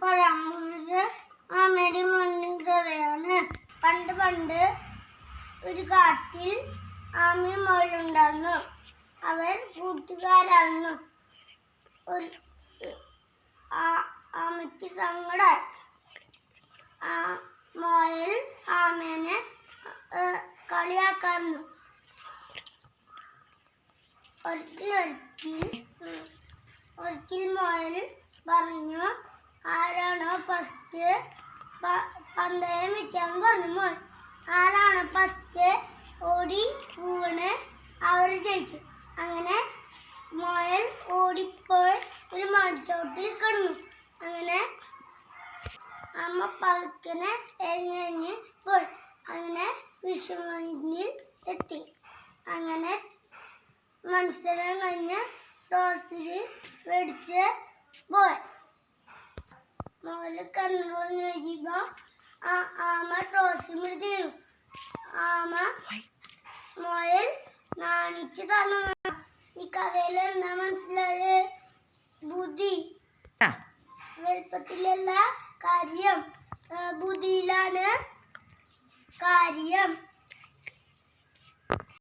പോകുന്നത് ആമയുടെ മുന്നിൽ കഥയാണ് പണ്ട് പണ്ട് ഒരു കാട്ടിൽ ആമയും മോളുണ്ടായിരുന്നു അവർ കൂട്ടുകാരായിരുന്നു. ഒരു ആമയ്ക്ക് സങ്കട. ആ മോയൽ ആമേനെ കളിയാക്കാമെന്നു ഒരിക്കൽ ഒരിക്കൽ ഒരിക്കൽ മോയൽ പറഞ്ഞു ആരാണോ ഫസ്റ്റ് പന്തയം വെക്കാൻ പറഞ്ഞു. മോൻ ആരാണ് ഫസ്റ്റ് ഓടി വീണ് അവർ ജയിച്ചു അങ്ങനെ മോയൽ ഓടിപ്പോയി ഒരു മടിച്ചോട്ടിൽ കിടന്നു. അങ്ങനെ അമ്മ പതുക്കനെ എഴുന്നേഞ്ഞ് പോയി. അങ്ങനെ വിഷുവിനിൽ എത്തി. അങ്ങനെ മത്സരം കഴിഞ്ഞ് ടോസിൽ വെടിച്ച് പോയി. മോൽ കണ്ണു പറഞ്ഞു കഴിയുമ്പോ ആ ആമ ടോസ് പിടിച്ചു ആമ മോയൽ നാണിച്ച് തന്നു ഈ കഥയിൽ എന്താ മനസ്സിലായത്? ബുദ്ധി. വലുപ്പത്തിലല്ല കാര്യം. ബുദ്ധിയിലാണ് കാര്യം.